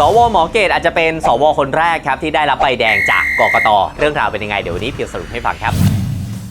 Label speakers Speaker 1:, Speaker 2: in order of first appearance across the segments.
Speaker 1: สวหมอเกตอาจจะเป็นสวคนแรกครับที่ได้รับใบแดงจากกกตเรื่องราวเป็นยังไงเดี๋ยววันนี้เพียวสรุปให้ฟังครับ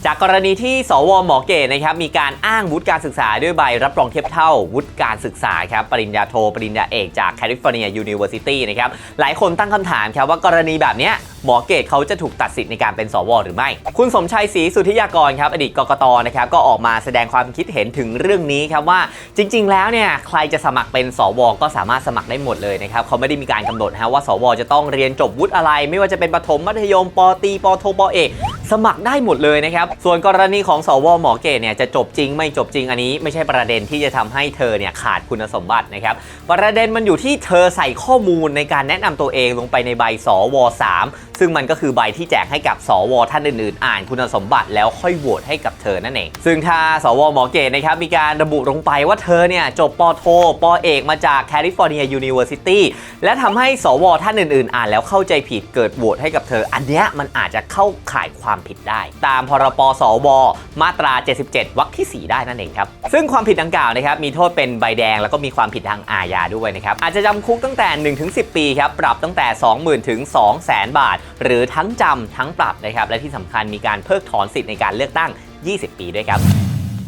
Speaker 1: จากกรณีที่สวหมอเกตนะครับมีการอ้างวุฒิการศึกษาด้วยใบรับรองเทียบเท่าวุฒิการศึกษาครับปริญญาโท ปริญญาเอกจากแคลิฟอร์เนียยูนิเวอร์ซิตี้นะครับหลายคนตั้งคำถามครับว่ากรณีแบบเนี้ย หมอเกตเขาจะถูกตัดสิทธิ์ในการเป็นสวหรือไม่ คุณสมชัยศรีสุทธิยากรครับอดีตกกตนะครับก็ออกมาแสดงความคิดเห็นถึงเรื่องนี้ครับว่าจริง ๆ แล้วเนี่ยใครจะสมัครเป็นสวก็สามารถสมัครได้หมดเลยนะครับเขาไม่ได้มีการกำหนดฮะว่าสวจะต้องเรียนจบวุฒิอะไร ไม่ว่าจะเป็นประถมมัธยมปตีปโทปเอกสมัครได้หมดเลยนะครับ ส่วนกรณีของสวหมอเกตเนี่ยจะจบจริงไม่จบจริงอันนี้ ไม่ใช่ประเด็นที่จะทำให้เธอเนี่ยขาดคุณสมบัตินะครับ ประเด็นมันอยู่ที่เธอใส่ข้อมูลในการแนะนำตัวเองลงไปในใบสว3ซึ่งมันก็คือใบที่แจกให้กับสวท่านอื่นๆ อ่านคุณสมบัติแล้วค่อยโหวตให้กับเธอนั่นเอง ซึ่งถ้าสวหมอเกตนะครับมีการระบุลงไปว่าเธอเนี่ยจบปโทปเอกมาจากแคลิฟอร์เนียยูนิเวอร์ซิตี้และทำให้สวท่านอื่นๆ อ่านแล้วเข้าใจผิดเกิดโหวตให้กับเธอ อันเนี้ยมันอาจจะเข้าข่ายความผิดได้ ตามพรปสวมาตรา 77วรรคที่ 4 ได้นั่นเองครับ ซึ่งความผิดดังกล่าวนะครับมีโทษเป็นใบแดงแล้วก็มีความผิดทางอาญาด้วยนะครับอาจจะจำคุกตั้งแต่ 1-10 ปีครับปรับตั้งแต่ 20,000ถึง200,000 บาทหรือทั้งจำทั้งปรับนะครับและที่สำคัญมีการเพิกถอนสิทธิ์ในการเลือกตั้ง 20 ปีด้วยครับ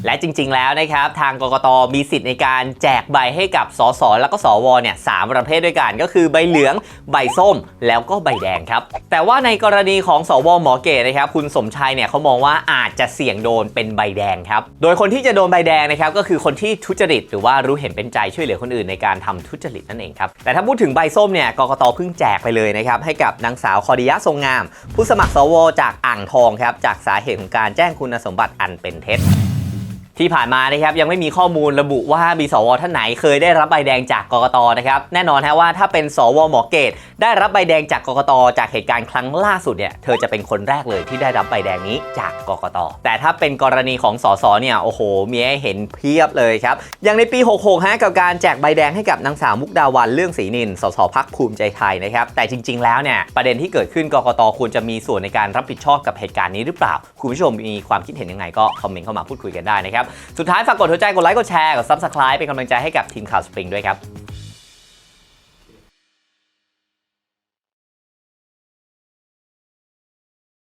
Speaker 1: และจริง ๆ แล้วนะครับทางกกตมีสิทธิ์ในการแจกใบให้กับสสแล้วก็สวเนี่ยสามประเภทด้วยกัน ก็คือใบเหลือง ใบส้ม แล้วก็ใบแดงครับ แต่ว่าในกรณีของสวหมอเกตนะครับคุณสมชัยเนี่ยเขามองว่าอาจจะเสี่ยงโดนเป็นใบแดงครับ โดยคนที่จะโดนใบแดงนะครับก็คือคนที่ทุจริต หรือว่ารู้เห็นเป็นใจช่วยเหลือคนอื่นในการทำทุจริตนั่นเองครับแต่ถ้าพูดถึงใบส้มเนี่ยกกตเพิ่งแจกไปเลยนะครับให้กับนางสาวคอดิยะทรงงาม ผู้สมัครสวจากอ่างทองครับจากสาเหตุของการแจ้งคุณสมบัติอันเป็นเท็จ ที่ผ่านมานะครับยังไม่มีข้อมูลระบุว่ามีสวท่านไหนเคยได้รับใบแดงจากกกตนะครับแน่นอนฮะว่าถ้าเป็นสวหมอเกต ได้รับใบแดงจากกกต จากเหตุการณ์ครั้งล่าสุดเนี่ยเธอจะเป็นคนแรกเลยที่ได้รับใบแดงนี้จากกกต แต่ถ้าเป็นกรณีของสสเนี่ยโอ้โหมีให้เห็นเพียบเลยครับอย่างในปี 66ฮะกับการแจกใบแดงให้กับนางสาวมุกดาวันเรื่องศรีนินสสพักภูมิใจไทยนะครับแต่จริง ๆ แล้วเนี่ยประเด็นที่เกิดขึ้นกกตควรจะมีส่วนในการรับผิดชอบกับเหตุการณ์นี้หรือเปล่า คุณผู้ชมมีความคิดเห็นยังไงก็คอมเมนต์เข้ามาพูดคุยกันได้นะครับสุดท้ายฝากกดหัวใจกดไลค์กดแชร์กด subscribe เป็นกำลังใจให้กับทีมข่าวสปริงด้วยครับ